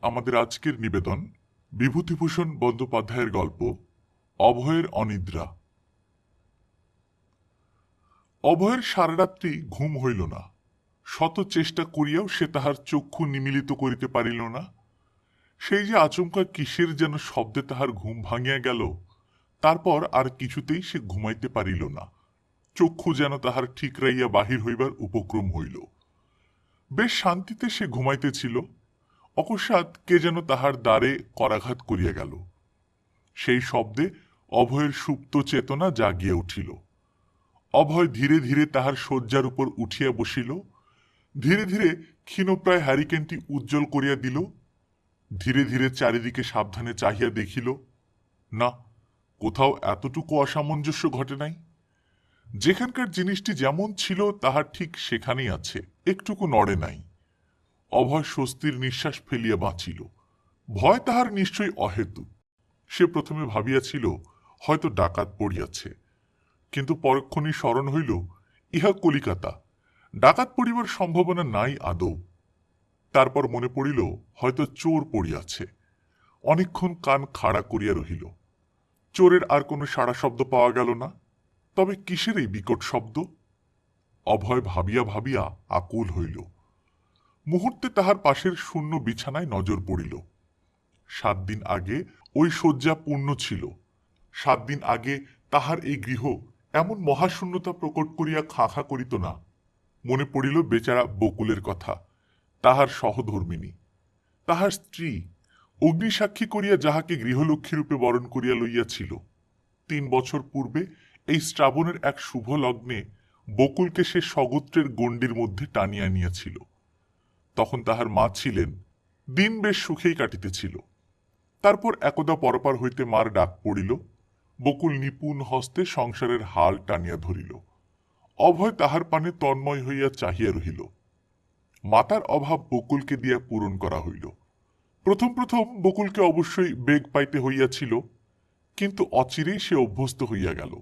আমাদের আজকের নিবেদন বিভূতিভূষণ বন্দ্যোপাধ্যায়ের গল্প, অভয়ের অনিদ্রা। অভয়ের সারারাত্রি ঘুম হইল না। শত চেষ্টা করিয়াও সে তাহার চক্ষু নিমিলিত করিতে পারিল না। সেই যে আচমকা কিসের যেন শব্দে তাহার ঘুম ভাঙিয়া গেল, তারপর আর কিছুতেই সে ঘুমাইতে পারিল না। চক্ষু যেন তাহার ঠিকরাইয়া বাহির হইবার উপক্রম হইল। বেশ শান্তিতে সে ঘুমাইতেছিল। অকস্মাৎ কে যেন তাহার দ্বারে করাঘাত করিয়া গেল। সেই শব্দে অভয়ের সুপ্ত চেতনা জাগিয়া উঠিল। অভয় ধীরে ধীরে তাহার শয্যার উপর উঠিয়া বসিল। ধীরে ধীরে ক্ষীণপ্রায় হ্যারিকেনটি উজ্জ্বল করিয়া দিল। ধীরে ধীরে চারিদিকে সাবধানে চাহিয়া দেখিল, না, কোথাও এতটুকু অসামঞ্জস্য ঘটে নাই। যেখানকার জিনিসটি যেমন ছিল তাহার ঠিক সেখানেই আছে, একটুকু নড়ে নাই। অভয় স্বস্তির নিঃশ্বাস ফেলিয়া বাঁচিল। ভয় তাহার নিশ্চয়ই অহেতু। সে প্রথমে ভাবিয়াছিল, হয়তো ডাকাত পড়িয়াছে। কিন্তু পরক্ষণই স্মরণ হইল, ইহা কলিকাতা। ডাকাত পড়িবার সম্ভাবনা নাই আদৌ। তারপর মনে পড়িল, হয়তো চোর পড়িয়াছে। অনেকক্ষণ কান খাড়া করিয়া রহিল। চোরের আর কোনো সাড়া শব্দ পাওয়া গেল না। তবে কিসের এই বিকট শব্দ? অভয় ভাবিয়া ভাবিয়া আকুল হইল। মুহূর্তে তাহার পাশের শূন্য বিছানায় নজর পড়িল। সাত দিন আগে ওই শয্যা পূর্ণ ছিল। সাত দিন আগে তাহার এই গৃহ এমন মহাশূন্যতা প্রকট করিয়া খা খা করিত না। মনে পড়িল বেচারা বকুলের কথা, তাহার সহধর্মিনী। তাহার স্ত্রী অগ্নিসাক্ষী করিয়া যাহাকে গৃহলক্ষ্মীরূপে বরণ করিয়া লইয়াছিল। তিন বছর পূর্বে এই শ্রাবণের এক শুভ লগ্নে বকুলকে সে সগোত্রের গণ্ডির মধ্যে টানিয়া নিয়েছিল। তখন তাহার মা ছিলেন। দিন বেশ সুখেই কাটিতেছিল। তারপর একদা পরপার হইতে মার ডাক পড়িল, বকুল নিপুণ হস্তে সংসারের হাল টানিয়া ধরিল। অভয় তাহার পানে তন্ময় হইয়া চাহিয়া রহিল। মাতার অভাব বকুলকে দিয়া পূরণ করা হইল। প্রথম প্রথম বকুলকে অবশ্যই বেগ পাইতে হইয়াছিল, কিন্তু অচিরেই সে অভ্যস্ত হইয়া গেল।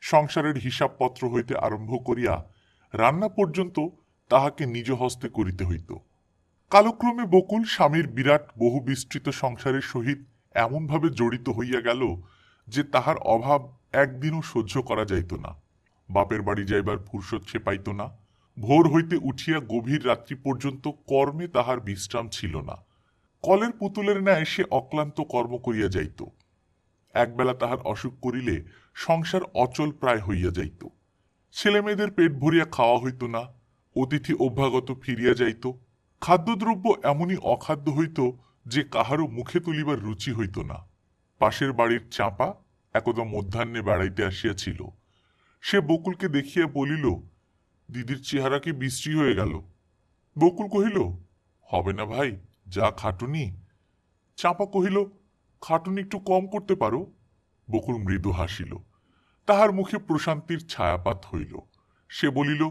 সংসারের হিসাবপত্র হইতে আরম্ভ করিয়া রান্না পর্যন্ত তাহাকে নিজ হস্তে করিতে হইত। কালক্রমে বকুল স্বামীর বিরাট বহু বিস্তৃত সংসারের সহিত এমনভাবে জড়িত হইয়া গেল যে তাহার অভাব একদিনও সহ্য করা যাইত না। বাপের বাড়ি যাইবার ফুরসত সে পাইত না। ভোর হইতে উঠিয়া গভীর রাত্রি পর্যন্ত কর্মে তাহার বিশ্রাম ছিল না। কলের পুতুলের ন্যায় সে অক্লান্ত কর্ম করিয়া যাইত। একবেলা তাহার অসুখ করিলে সংসার অচল প্রায় হইয়া যাইত। ছেলেমেয়েদের পেট ভরিয়া খাওয়া হইত না। অতিথি অভ্যাগত ফিরিয়া যাইত। খাদ্যদ্রব্য এমনই অখাদ্য হইত যে কাহারও মুখে তুলিবার রুচি হইত না। পাশের বাড়ির চাপা একদম মধ্যাহ্নে বেড়াইতে আসিয়াছিল। সে বকুলকে দেখিয়া বলিল, দিদির চেহারা কি বিশ্রী হয়ে গেল? বকুল কহিল, হবে না ভাই, যা খাটুনি। চাপা কহিল, খাটুনি একটু কম করতে পারো? বকুল মৃদু হাসিল। তাহার মুখে প্রশান্তির ছায়াপাত হইল। সে বলিল,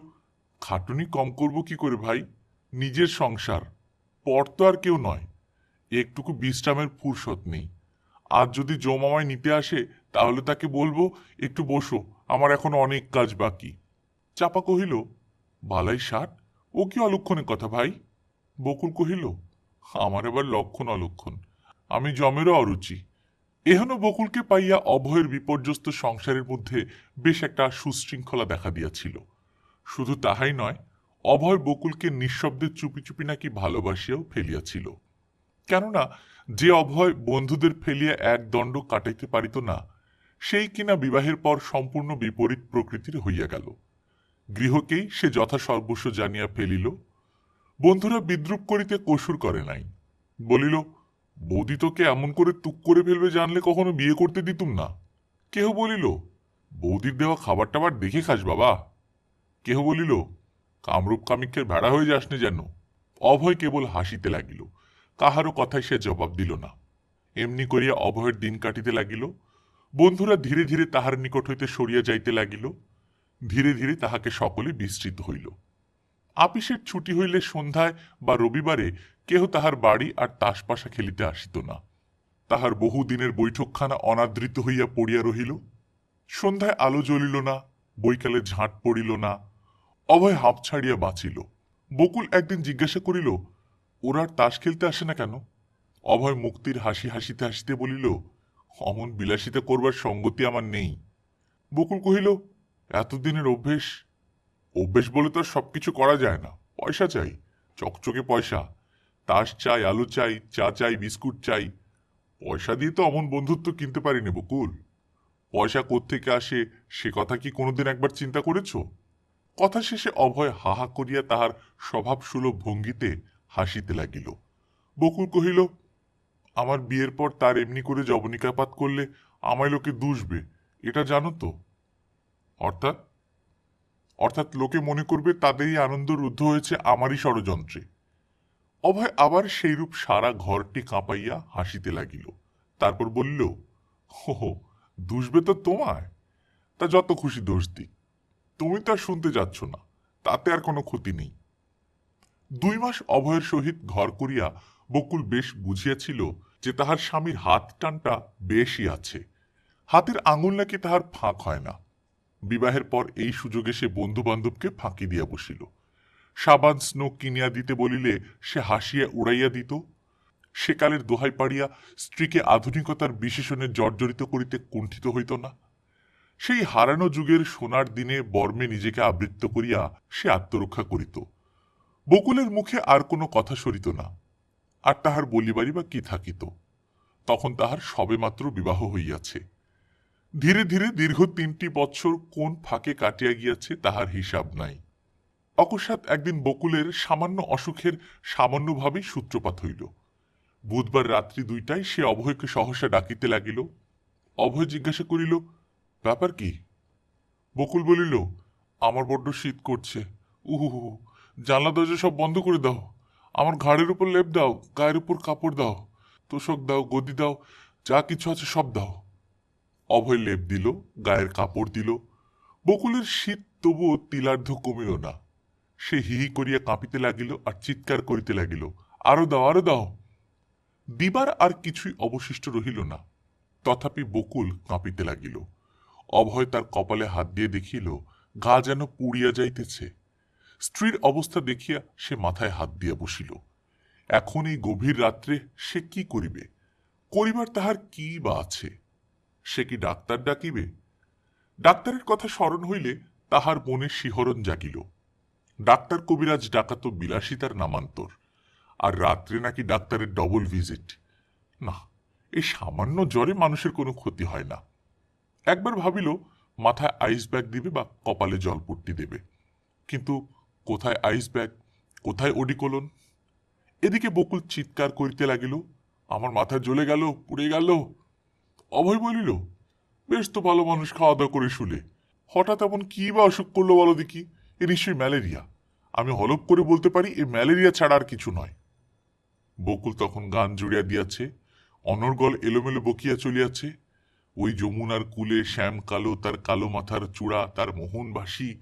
খাটুনি কম করব কি করে ভাই? নিজের সংসার। পর তো আর কেউ নয়। একটুকু বিশ্রামের ফুরসত নেই। আর যদি জমামায় নিতে আসে, তাহলে তাকে বলব, একটু বসো, আমার এখন অনেক কাজ বাকি। চাপা কহিল, বালাই ষাট ও কি অলক্ষণের কথা ভাই? বকুল কহিল, আমার এবার লক্ষণ অলক্ষণ। আমি জমেরও অরুচি। এহেন বকুলকে পাইয়া অভয়ের বিপর্যস্ত সংসারের মধ্যে বেশ একটা সুশৃঙ্খলা দেখা দিয়াছিল। শুধু তাহাই নয় অভয় বকুলকে নিঃশব্দে চুপি চুপি নাকি ভালোবাসিয়াও ফেলিয়াছিল। কেননা, যে অভয় বন্ধুদের ফেলিয়া এক দণ্ড কাটাইতে পারিত না, সেই কিনা বিবাহের পর সম্পূর্ণ বিপরীত প্রকৃতির হইয়া গেল। গৃহকেই সে যথাসর্বস্ব জানিয়া ফেলিল, বন্ধুরা বিদ্রুপ করিতে কসুর করে নাই। বলিল, বৌদি তোকে এমন করে তুক করে ফেলবে জানলে কখনো বিয়ে করতে দিতুম না। কেহ বলিল, বৌদির দেওয়া খাবার টাবার দেখে খাস বাবা। কেহ বলিল কামরূপ কামিক্ষের ভেড়া হয়ে যাসনি যেন? অভয় কেবল হাসিতে লাগিল। কাহারও কথায় সে জবাব দিল না। এমনি করিয়া অভয়ের দিন কাটিতে লাগিল। বন্ধুরা ধীরে ধীরে তাহার নিকট হইতে সরিয়া যাইতে লাগিল। ধীরে ধীরে তাহাকে সকলে বিস্তৃত হইল। আপিসের ছুটি হইলে সন্ধ্যায় বা রবিবারে কেহ তাহার বাড়ি আর তাসপাশা খেলিতে আসিত না। তাহার বহু দিনের বৈঠকখানা অনাদৃত হইয়া পড়িয়া রহিল। সন্ধ্যায় আলো জ্বলিল না, বৈকালে ঝাঁট পড়িল না অভয় হাঁপ ছাড়িয়া বাঁচিল। বকুল একদিন জিজ্ঞাসা করিল, ওরা তাস খেলতে আসে না কেন? অভয় মুক্তির হাসি হাসিতে হাসিতে বলিল, অমন বিলাসিতা করবার সঙ্গতি আমার নেই। বকুল কহিল, এতদিনের অভ্যেস অভ্যেস বলে তো আর সবকিছু করা যায় না। পয়সা চাই, চকচকে পয়সা। তাস চাই, আলু চাই, চা চাই, বিস্কুট চাই। পয়সা দিয়ে তো অমন বন্ধুত্ব কিনতে পারিনি বকুল। পয়সা কোত্থেকে আসে সে কথা কি কোনোদিন একবার চিন্তা করেছ? কথা শেষে অভয় হাহা করিয়া তাহার স্বভাবসুলভ ভঙ্গিতে হাসিতে লাগিল। বকুল কহিল আমার বিয়ের পর তার এমনি করে জবনিকাপাত করলে আমায় লোকে দুষবে এটা জানো তো? অর্থাৎ? অর্থাৎ লোকে মনে করবে তাদেরই আনন্দ রুদ্ধ হয়েছে আমারই ষড়যন্ত্রে। অভয় আবার সেইরূপ সারা ঘরটি কাঁপাইয়া হাসিতে লাগিল। তারপর বলল হো হো, দুষবে তো তোমায় তা যত খুশি দোষ দিক। তুমি তো শুনতে যাচ্ছ না। তাতে আর কোনো ক্ষতি নেই। দুই মাস অভয়ের সহিত ঘর করিয়া বকুল বেশ বুঝিয়াছিল যে তাহার স্বামীর হাত টানটা বেশই আছে। হাতের আঙুল নাকি তাহার ফাঁক হয় না। বিবাহের পর এই সুযোগে সে বন্ধু বান্ধবকে ফাঁকি দিয়া বসিল। সাবান স্নো কিনিয়া দিতে বলিলে সে হাসিয়া উড়াইয়া দিত। সেকালের দোহাই পাড়িয়া স্ত্রীকে আধুনিকতার বিশেষণে জর্জরিত করিতে কুণ্ঠিত হইত না। সেই হারানো যুগের সোনার দিনে বর্মে নিজেকে আবৃত্ত করিয়া সে আত্মরক্ষা করিত। বকুলের মুখে আর কোনো কথা সরিত না, আর তাহার বলিবারই বা কি থাকিত? তখন তাহার সবেমাত্র বিবাহ হইয়াছে। ধীরে ধীরে দীর্ঘ তিনটি বৎসর কোন ফাঁকে কাটিয়া গিয়াছে তাহার হিসাব নাই। অকস্মাৎ একদিন বকুলের সামান্য অসুখের সামান্যভাবেই সূত্রপাত হইল। বুধবার রাত্রি দুইটায় সে অভয়কে সহসা ডাকিতে লাগিল। অভয় জিজ্ঞাসা করিল ব্যাপার কি? বকুল বলিল আমার বড্ড শীত করছে। উহু হু হু, জানলা দরজা সব বন্ধ করে দাও। আমার ঘাড়ের উপর লেপ দাও গায়ের উপর কাপড় দাও তোষক দাও গদি দাও যা কিছু আছে সব দাও। অভয় লেপ দিল গায়ের কাপড় দিল। বকুলের শীত তবুও তিলার্ধ কমিল না। সে হিহি করিয়া কাঁপিতে লাগিল আর চিৎকার করিতে লাগিল আরও দাও আরও দাও। দিবার আর কিছুই অবশিষ্ট রহিল না। তথাপি বকুল কাঁপিতে লাগিল। অভয় তার কপালে হাত দিয়ে দেখিল, গা যেন পুড়িয়া যাইতেছে। স্ত্রীর অবস্থা দেখিয়া সে মাথায় হাত দিয়া বসিল। এখন এই গভীর রাত্রে সে কি করিবে? করিবার তাহার কি বা আছে? সে কি ডাক্তার ডাকিবে? ডাক্তারের কথা স্মরণ হইলে তাহার মনে শিহরণ জাগিল। ডাক্তার কবিরাজ ডাকাতো বিলাসিতার নামান্তর, আর রাত্রে নাকি ডাক্তারের ডবল ভিজিট না, এই সামান্য জ্বরে মানুষের কোনো ক্ষতি হয় না। একবার ভাবিল, মাথায় আইস ব্যাগ দিবে বা কপালে জলপট্টি দেবে। কিন্তু কোথায় আইস ব্যাগ কোথায় ওডিকোলন এদিকে বকুল চিৎকার করিতে লাগিল, আমার মাথা জ্বলে গেল, পুড়ে গেল। অভয় বলিল, বেশ তো ভালো মানুষ খাওয়া দাওয়া করে শুলে। হঠাৎ এমন কি বা অসুখ করল বলো দেখি, এ নিশ্চয়ই ম্যালেরিয়া। আমি হলপ করে বলতে পারি, এ ম্যালেরিয়া ছাড়া আর কিছু নয়। বকুল তখন গান জুড়িয়া দিয়াছে, অনর্গল এলোমেলো বকিয়া চলিয়াছে। ওই যমুনার কুলে শ্যাম কালো তার কালো মাথার চূড়া, তার মোহনবাসী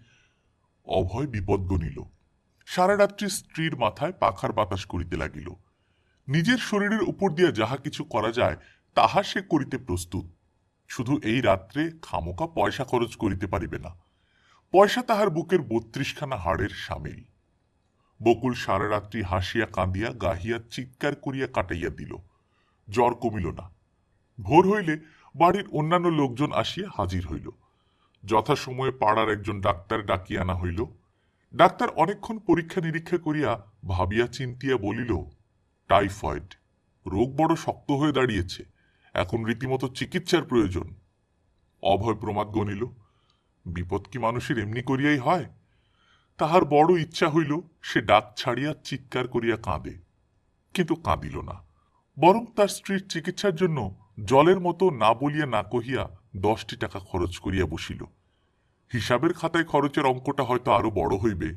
অভয় বিপদ গণিল সারা রাত্রি স্ত্রীর মাথায় পাখার বাতাস করিতে লাগিল। নিজের শরীরের উপর দিয়া যাহা কিছু করা যায়, তাহা সে করিতে প্রস্তুত। শুধু এই রাত্রে খামোকা পয়সা খরচ করিতে পারিবে না। পয়সা তাহার বুকের বত্রিশখানা হাড়ের সামিল। বকুল সারা রাত্রি হাসিয়া কাঁদিয়া, গাহিয়া, চিৎকার করিয়া কাটাইয়া দিল। জ্বর কমিল না। ভোর হইলে বাড়ির অন্যান্য লোকজন আসিয়া হাজির হইল। যথাসময়ে পাড়ার একজন ডাক্তার ডাকিয়া আনা হইল। ডাক্তার অনেকক্ষণ পরীক্ষা নিরীক্ষা করিয়া ভাবিয়া চিন্তিয়া বলিল, টাইফয়েড, রোগ বড় শক্ত হয়ে দাঁড়িয়েছে। এখন রীতিমতো চিকিৎসার প্রয়োজন। অভয় প্রমাদ গণিল, বিপদ কি মানুষের এমনি করিয়াই হয়? তাহার বড় ইচ্ছা হইল, সে ডাক ছাড়িয়া চিৎকার করিয়া কাঁদে। কিন্তু কাঁদিল না। বরং তার স্ত্রীর চিকিৎসার জন্য জলের মতো না বলিয়া না কহিয়া দশটি টাকা খরচ করিয়া বসিল। হিসাবের খাতায় খরচের অঙ্কটা হয়তো আরও বড় হইবে,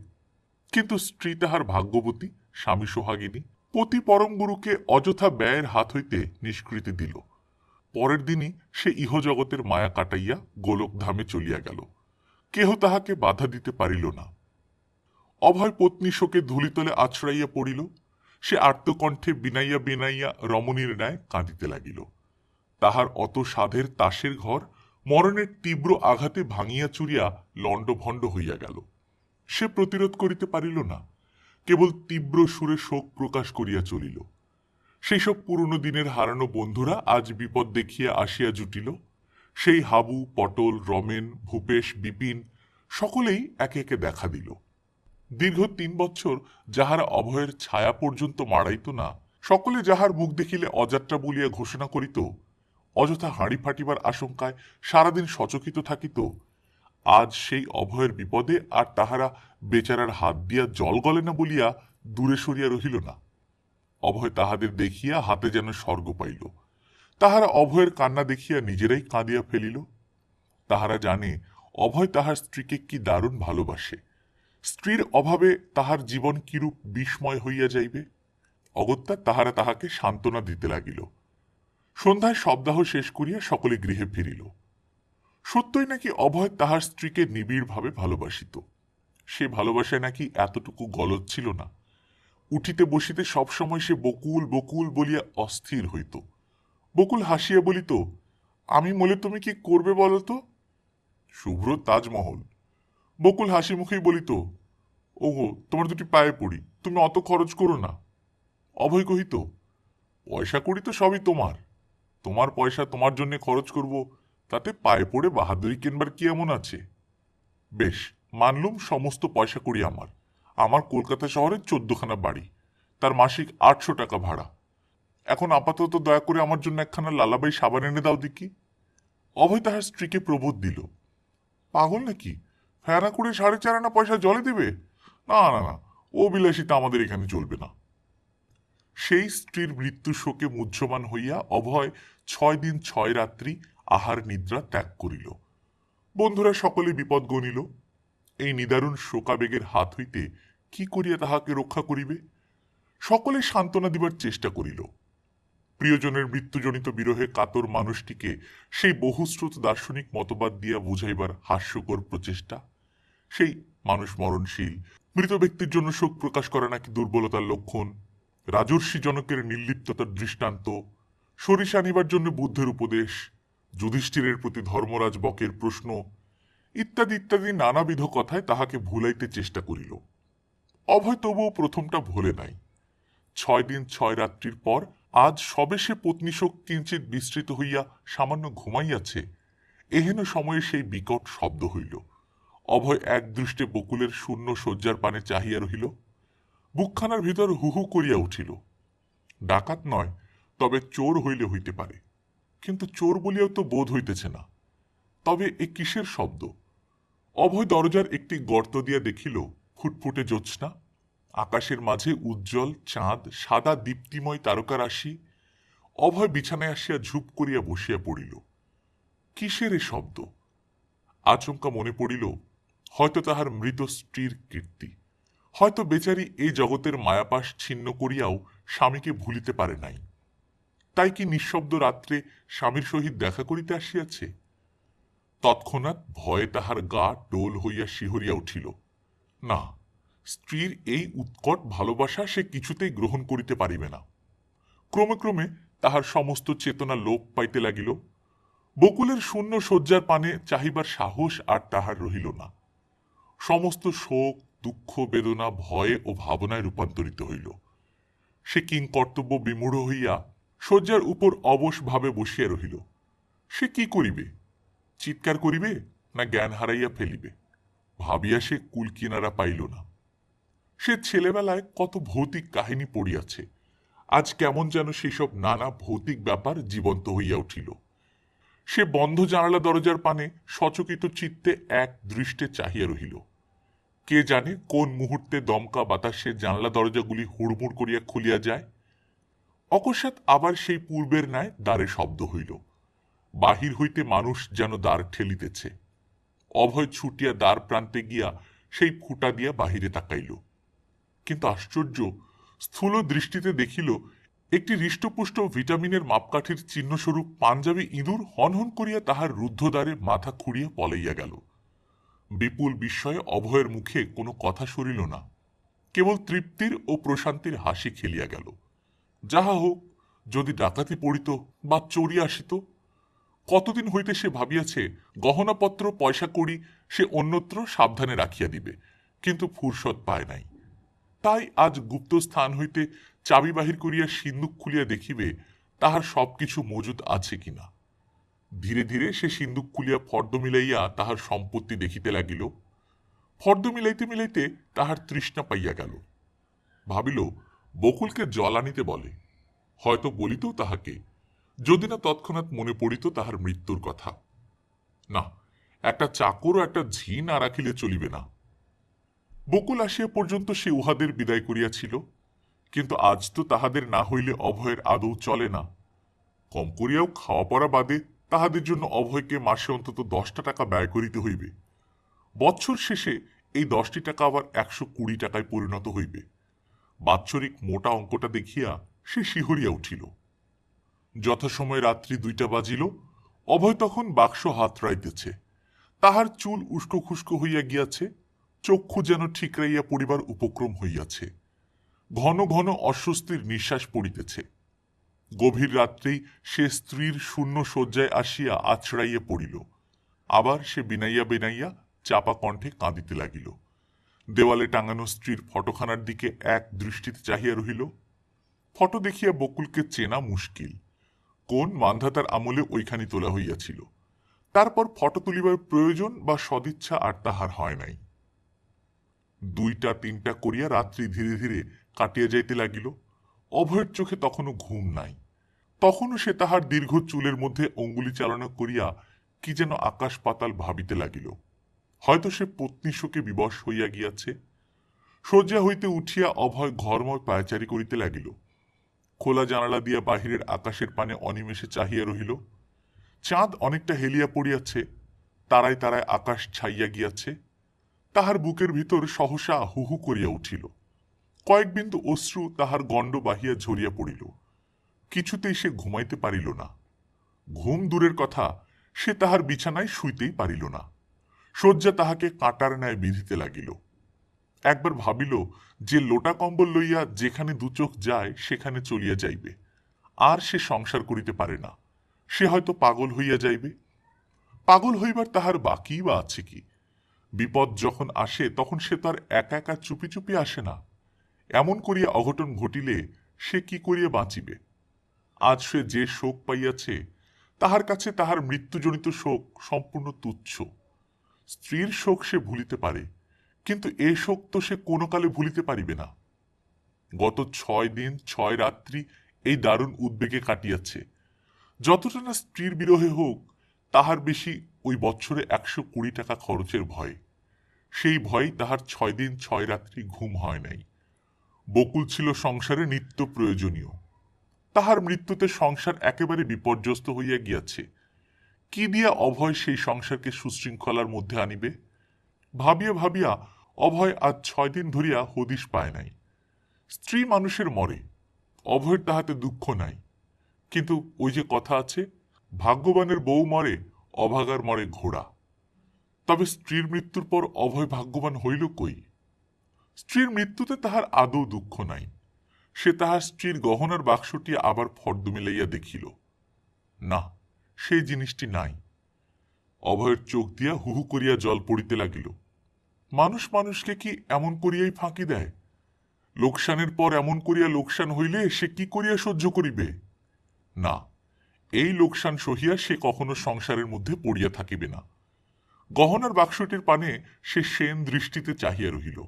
কিন্তু স্ত্রী তাহার ভাগ্যবতী, স্বামী সোহাগিনী, পতি পরম গুরুকে অযথা ব্যয়ের হাত হইতে নিষ্কৃতি দিল। পরের দিনই সে ইহজগতের মায়া কাটাইয়া গোলকধামে চলিয়া গেল। কেহ তাহাকে বাধা দিতে পারিল না। অভয় পত্নী শোকে ধুলিতলে আছড়াইয়া পড়িল। সে আর্তকণ্ঠে বিনাইয়া বিনাইয়া রমণীর ন্যায় কাঁদিতে লাগিল। তাহার অত সাধের তাসের ঘর মরণের তীব্র আঘাতে ভাঙিয়া চুরিয়া লণ্ডভণ্ড হইয়া গেল। সে প্রতিরোধ করিতে পারিল না, কেবল তীব্র সুরে শোক প্রকাশ করিয়া চলিল। সেই সব পুরনো দিনের হারানো বন্ধুরা আজ বিপদ দেখিয়া আসিয়া জুটিল। সেই হাবু, পটল, রমেন, ভূপেশ, বিপিন সকলেই একে একে দেখা দিল। দীর্ঘ তিন বছর যাহারা অভয়ের ছায়া পর্যন্ত মাড়াইত না, সকলে যাহার মুখ দেখিলে অযাত্রা বলিয়া ঘোষণা করিত অযথা হাঁড়ি ফাটিবার আশঙ্কায় সারাদিন সচকিত থাকিত। আজ সেই অভয়ের বিপদে আর তাহারা বেচারার হাত দিয়া জল গলে না বলিয়া দূরে সরিয়া রহিল না। অভয় তাহাদের দেখিয়া হাতে যেন স্বর্গ পাইল। তাহারা অভয়ের কান্না দেখিয়া নিজেরাই কাঁদিয়া ফেলিল। তাহারা জানে অভয় তাহার স্ত্রীকে কি দারুণ ভালোবাসে। স্ত্রীর অভাবে তাহার জীবন কিরূপ বিস্ময় হইয়া যাইবে। অগত্যা তাহারা তাহাকে সান্ত্বনা দিতে লাগিল। সন্ধ্যায় শবদাহ শেষ করিয়া সকলে গৃহে ফিরিল। সত্যই নাকি অভয় তাহার স্ত্রীকে নিবিড়ভাবে ভালোবাসিত? সে ভালোবাসায় নাকি এতটুকু গলদ ছিল না। উঠিতে বসিতে সবসময় সে বকুল বকুল বলিয়া অস্থির হইত। বকুল হাসিয়া বলিত, আমি বলে তুমি কি করবে বলো তো? শুভ্র তাজমহল। বকুল হাসি মুখেই বলিত, ওগো, তোমার দুটি পায়ে পড়ি, তুমি অত খরচ করো না। অভয় কহিত, পয়সা করি তো সবই তোমার। তোমার পয়সা তোমার জন্য খরচ করব, তাতে পায়ে পড়ে বাহাদুরি কিনবার কি এমন আছে? বেশ, মানলুম সমস্ত পয়সা করি আমার। আমার কলকাতা শহরে চোদ্দখানা বাড়ি। তার মাসিক আটশো টাকা ভাড়া। এখন আপাতত দয়া করে আমার জন্য একখানা লালাবাই সাবান এনে দাও দেখি। অভয় তাহার স্ত্রীকে প্রবোধ দিল। পাগল নাকি? ফেরা করে সাড়ে চার আনা পয়সা জলে দেবে? না না না ও বিলাসিতা আমাদের এখানে চলবে না। সেই স্ত্রীর মৃত্যু শোকে মুহ্যমান হইয়া অভয় ছয় দিন ছয় রাত্রি আহার নিদ্রা ত্যাগ করিল। বন্ধুরা, সকলে বিপদ গণিল। এই নিদারুণ শোকাবেগের হাত হইতে কি করিয়া তাহাকে রক্ষা করিবে? সকলে সান্ত্বনা দিবার চেষ্টা করিল। প্রিয়জনের মৃত্যুজনিত বিরহে কাতর মানুষটিকে সেই বহুশ্রুত দার্শনিক মতবাদ দিয়া বুঝাইবার হাস্যকর প্রচেষ্টা। সেই মানুষ মরণশীল, মৃত ব্যক্তির জন্য শোক প্রকাশ করা নাকি দুর্বলতার লক্ষণ, রাজর্ষি জনকের নির্লিপ্ততার দৃষ্টান্ত সরিষা নিবার জন্য বুদ্ধের উপদেশ, যুধিষ্ঠিরের প্রতি ধর্মরাজ বকের প্রশ্ন, ইত্যাদি ইত্যাদি নানাবিধ কথায় তাহাকে ভুলাইতে চেষ্টা করিল। অভয় তবুও প্রথমটা ভোলে নাই। ছয় দিন ছয় রাত্রির পর আজ সবে সে পত্নীশোক কিঞ্চিত বিস্তৃত হইয়া সামান্য ঘুমাইয়াছে, এহেন সময়ে সেই বিকট শব্দ হইল। অভয় এক দৃষ্টে বকুলের শূন্য শয্যার পানে চাহিয়া রহিল, বুকখানার ভিতর হুহু করিয়া উঠিল। ডাকাত নয় তবে চোর হইলে হইতে পারে। কিন্তু চোর বলিয়াও তো বোধ হইতেছে না। তবে এ কিসের শব্দ? অভয় দরজার একটি গর্ত দিয়া দেখিল, ফুটফুটে জ্যোৎস্না। আকাশের মাঝে উজ্জ্বল, চাঁদ, সাদা দীপ্তিময় তারকারাশি অভয় বিছানায় আসিয়া ঝুপ করিয়া বসিয়া পড়িল। কিসের এ শব্দ? আচমকা মনে পড়িল, হয়তো তাহার মৃত স্ত্রীর কীর্তি। হয়তো বেচারি এই জগতের মায়াপাশ ছিন্ন করিয়াও স্বামীকে ভুলিতে পারে নাই। তাই কি নিঃশব্দ রাত্রে স্বামীর সহিত দেখা করিতে আসিয়াছে? তৎক্ষণাৎ ভয়ে তাহার গা ডোল হইয়া শিহরিয়া উঠিল। না, স্ত্রীর এই উৎকট ভালোবাসা সে কিছুতেই গ্রহণ করিতে পারিবে না। ক্রমে ক্রমে তাহার সমস্ত চেতনা লোপ পাইতে লাগিল। বকুলের শূন্য শয্যার পানে চাহিবার সাহস আর তাহার রহিল না। সমস্ত শোক, দুঃখ, বেদনা, ভয়ে ও ভাবনায় রূপান্তরিত হইল। সে কিংকর্তব্য বিমূঢ় হইয়া শয্যার উপর অবশ ভাবে বসিয়া রহিল। সে কি করিবে? চিৎকার করিবে না জ্ঞান হারাইয়া ফেলিবে? ভাবিয়া সে কুল কিনারা পাইল না। সে ছেলেবেলায় কত ভৌতিক কাহিনী পড়িয়াছে। আজ কেমন যেন সেসব নানা ভৌতিক ব্যাপার জীবন্ত হইয়া উঠিল। সে বন্ধ জানালা দরজার পানে সচকিত চিত্তে এক দৃষ্টে চাহিয়া রহিল। কে জানে কোন মুহূর্তে দমকা বাতাসে জানলা দরজাগুলি হুড়মুড় করিয়া খুলিয়া যায়? অকস্মাৎ আবার সেই পূর্বের ন্যায় দ্বারে শব্দ হইল। বাহির হইতে মানুষ যেন দ্বার ঠেলিতেছে। অভয় ছুটিয়া দ্বার প্রান্তে গিয়া সেই ফুটা দিয়া বাহিরে তাকাইল। কিন্তু আশ্চর্য, স্থূল দৃষ্টিতে দেখিল, একটি হৃষ্টপুষ্ট ভিটামিনের মাপকাঠির চিহ্নস্বরূপ পাঞ্জাবি ইঁদুর হনহন করিয়া তাহার রুদ্ধদ্বারে মাথা খুঁড়িয়া পলাইয়া গেল। বিপুল বিস্ময়ে অভয়ের মুখে কোনো কথা সরিল না। কেবল তৃপ্তির ও প্রশান্তির হাসি খেলিয়া গেল। যাহা হোক, যদি ডাকাতি পড়িত বা চোরি আসিত, কতদিন হইতে সে ভাবিয়াছে, গহনাপত্র, পয়সা করি সে অন্যত্র সাবধানে রাখিয়া দিবে, কিন্তু ফুরসত পায় নাই। তাই আজ গুপ্ত স্থান হইতে চাবি বাহির করিয়া সিন্দুক খুলিয়া দেখিবে, তাহার সবকিছু মজুদ আছে কিনা। ধীরে ধীরে সে সিন্দুক খুলিয়া ফর্দ মিলাইয়া তাহার সম্পত্তি দেখিতে লাগিল। ফর্দ মিলাইতে মিলাইতে তাহার তৃষ্ণা পাইয়া গেল। ভাবিল বকুলকে জল আনিতে বলে। হয়তো বলিত তাহাকে, যদি না তৎক্ষণাৎ মনে পড়িত তাহার মৃত্যুর কথা। না, একটা চাকর একটা ঝি না রাখিলে চলিবে না। বকুল আসিয়া পর্যন্ত সে উহাদের বিদায় করিয়াছিল, কিন্তু আজ তো তাহাদের না হইলে অভয়ের আদৌ চলে না। কম করিয়াও খাওয়া পড়া বাদে তাহাদের জন্য অভয়কে মাসে অন্তত দশটা টাকা ব্যয় করিতে হইবে। বৎসর শেষে এই দশটি টাকা আবার একশো কুড়ি টাকায় পরিণত হইবে। বাৎসরিক মোটা অঙ্কটা দেখিয়া সে শিহরিয়া উঠিল। যথাসময়ে রাত্রি দুইটা বাজিল, অভয় তখন বাক্স হাত রাইতেছে তাহার চুল উস্কো হইয়া গিয়াছে, চক্ষু যেন ঠিকরাইয়া পড়িবার উপক্রম হইয়াছে। ঘন ঘন অস্বস্তির নিঃশ্বাস পড়িতেছে। গভীর রাত্রেই সে স্ত্রীর শূন্য শয্যায় আসিয়া আছড়াইয়া পড়িল। আবার সে বিনাইয়া বিনাইয়া চাপা কণ্ঠে কাঁদিতে লাগিল। দেওয়ালে টাঙানো স্ত্রীর ফটোখানার দিকে এক দৃষ্টিতে চাহিয়া রহিল, ফটো দেখিয়া বকুলকে চেনা মুশকিল। কোন মান্ধাতার আমলে ওইখানে তোলা হইয়াছিল। তারপর ফটো তুলিবার প্রয়োজন বা সদিচ্ছা আর তাহার হয় নাই। দুইটা তিনটা করিয়া রাত্রি ধীরে ধীরে কাটিয়া যাইতে লাগিল। অভয়ের চোখে তখনও ঘুম নাই। তখনও সে তাহার দীর্ঘ চুলের মধ্যে অঙ্গুলি চালনা করিয়া কি যেন আকাশ পাতাল ভাবিতে লাগিল। হয়তো সে পত্নী শোকে বিবশ হইয়া গিয়াছে। শয্যা হইতে উঠিয়া অভয় ঘরময় পায়চারি করিতে লাগিল। খোলা জানালা দিয়া বাহিরের আকাশের পানে অনিমেষে চাহিয়া রহিল। চাঁদ অনেকটা হেলিয়া পড়িয়াছে, তারায় তারায় আকাশ ছাইয়া গিয়াছে। তাহার বুকের ভিতর সহসা হুহু করিয়া উঠিল। কয়েক বিন্দু অশ্রু তাহার গণ্ড বাহিয়া ঝরিয়া পড়িল। কিছুতেই সে ঘুমাইতে পারিল না। ঘুম দূরের কথা, সে তাহার বিছানায় শুইতেই পারিল না। শয্যা তাহাকে কাঁটার ন্যায় বিধিতে লাগিল। একবার ভাবিল যে লোটা কম্বল লইয়া যেখানে দুচোখ যায়, সেখানে চলিয়া যাইবে। আর সে সংসার করিতে পারে না। সে হয়তো পাগল হইয়া যাইবে। পাগল হইবার তাহার বাকি বা আছে কি? বিপদ যখন আসে, তখন সে তার একা একা চুপি চুপি আসে না। এমন করিয়া অঘটন ঘটিলে সে কি করিয়া বাঁচিবে? আজ সে যে শোক পাইয়াছে, তাহার কাছে তাহার মৃত্যুজনিত শোক সম্পূর্ণ তুচ্ছ। স্ত্রীর শোক সে ভুলিতে পারে, কিন্তু এ শোক তো সে কোনো কালে ভুলিতে পারিবে না। গত ছয় দিন, ছয় রাত্রি এই দারুণ উদ্বেগে কাটিয়াছে। যতটা না স্ত্রীর বিরহে হোক, তাহার বেশি ওই বছরে একশো কুড়ি টাকা খরচের ভয়। সেই ভয় তাহার ছয় দিন, ছয় রাত্রি ঘুম হয় নাই। বকুল ছিল সংসারে নিত্য প্রয়োজনীয়। তাহার মৃত্যুতে সংসার একেবারে বিপর্যস্ত হইয়া গিয়াছে। কি দিয়া অভয় সেই সংসারকে সুশৃঙ্খলার মধ্যে আনিবে? ভাবিয়া ভাবিয়া অভয় আজ ছয় দিন ধরিয়া হদিশ পায় নাই। স্ত্রী মানুষের মরে, অভয়ের তাহাতে দুঃখ নাই। কিন্তু ওই যে কথা আছে, ভাগ্যবানের বউ মরে, অভাগার মরে ঘোড়া। তবে স্ত্রীর মৃত্যুর পর অভয় ভাগ্যবান হইল কই? স্ত্রীর মৃত্যুতে তাহার আদৌ দুঃখ নাই। সে তাহার স্ত্রীর গহনার বাক্সটি আবার ফর্দ মিলাইয়া দেখিল। না সেই জিনিসটি নাই। অভয়ের চোখ দিয়া হুহু করিয়া জল পড়িতে লাগিল। মানুষ মানুষকে কি এমন করিয়াই ফাঁকি দেয়? লোকসানের পর এমন করিয়া লোকসান হইলে সে কি করিয়া সহ্য করিবে? না, এই লোকসান সহিয়া সে কখনো সংসারের মধ্যে পড়িয়া থাকিবে না। গহনার বাক্সটির পানে সে সেন দৃষ্টিতে চাহিয়া রহিল।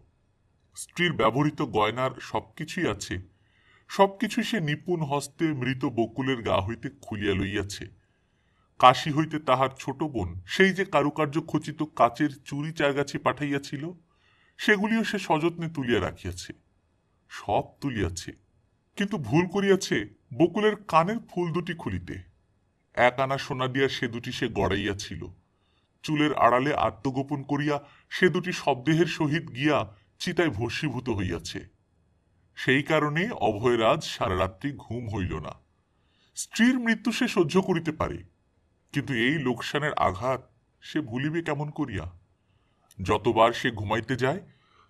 স্ত্রীর ব্যবহৃত গয়নার সবকিছুই আছে। সবকিছু সে নিপুণ হস্তে মৃত বকুলের গা হইতে খুলিয়া লইয়াছে। কাশি হইতে তাহার ছোট বোন, সেই যে কারুকার্য খচিত কাচের চুরি চারগাছি পাঠাইয়াছিল, সেগুলিও সে সযত্নে তুলিয়া রাখিয়াছে। সব তুলিয়াছে, কিন্তু ভুল করিয়াছে বকুলের কানের ফুল দুটি খুলিতে। এক আনা সোনা দিয়া সে দুটি সে গড়াইয়াছিল। চুলের আড়ালে আত্মগোপন করিয়া সে দুটি শব্দেহের সহিত গিয়া চিতায় ভস্মীভূত হইয়াছে। সেই কারণে অভয়রাজ সারা রাত্রি ঘুম হইল না। স্ত্রীর মৃত্যু সে সহ্য করিতে পারে কিন্তু এই লোকসানের আঘাত সে ভুলিবে কেমন করিয়া? যতবার সে ঘুমাইতে যায়,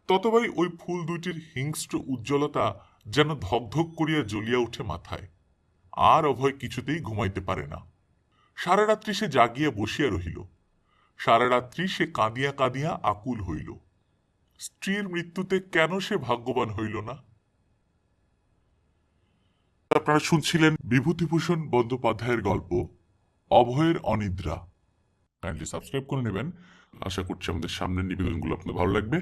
ততবারই ওই ফুল দুইটির হিংস্র উজ্জ্বলতা যেন ধকধক করিয়া জ্বলিয়া উঠে মাথায়। আর অভয় কিছুতেই ঘুমাইতে পারে না। সারা রাত্রি সে জাগিয়া বসিয়া রহিল। সারা রাত্রি সে কাঁদিয়া কাঁদিয়া আকুল হইল। স্ত্রীর মৃত্যুতে কেন সে ভাগ্যবান হইল না? আপনারা শুনছিলেন বিভূতিভূষণ বন্দ্যোপাধ্যায়ের গল্প। অভয়ের অনিদ্রা। কাইন্ডলি সাবস্ক্রাইব করে নেবেন। আশা করছি আমাদের সামনের নিবেদনগুলো আপনার ভালো লাগবে।